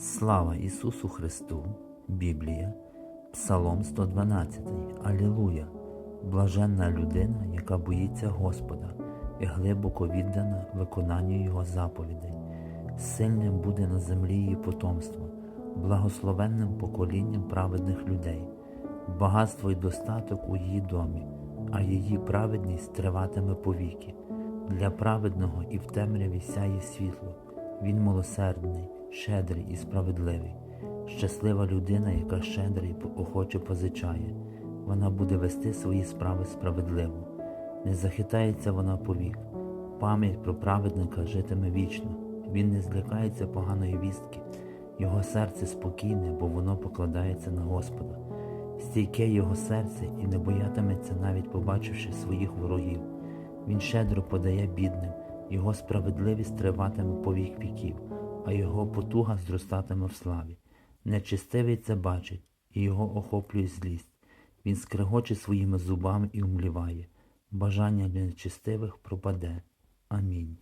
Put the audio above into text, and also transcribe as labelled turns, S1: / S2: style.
S1: Слава Ісусу Христу! Біблія, Псалом 112. Алілуя! Блаженна людина, яка боїться Господа і глибоко віддана виконанню Його заповідей. Сильним буде на землі її потомство, благословенним поколінням праведних людей, багатство і достаток у її домі, а її праведність триватиме повіки. Для праведного і в темряві сяє світло. Він милосердний, щедрий і справедливий. Щаслива людина, яка щедра і охоче позичає. Вона буде вести свої справи справедливо. Не захитається вона повік. Пам'ять про праведника житиме вічно. Він не злякається поганої вістки. Його серце спокійне, бо воно покладається на Господа. Стійке його серце і не боятиметься, навіть побачивши своїх ворогів. Він щедро подає бідним, його справедливість триватиме по вік віків, його потуга зростатиме в славі. Нечистивий це бачить, і його охоплює злість. Він скрегоче своїми зубами і умліває. Бажання для нечистивих пропаде. Амінь.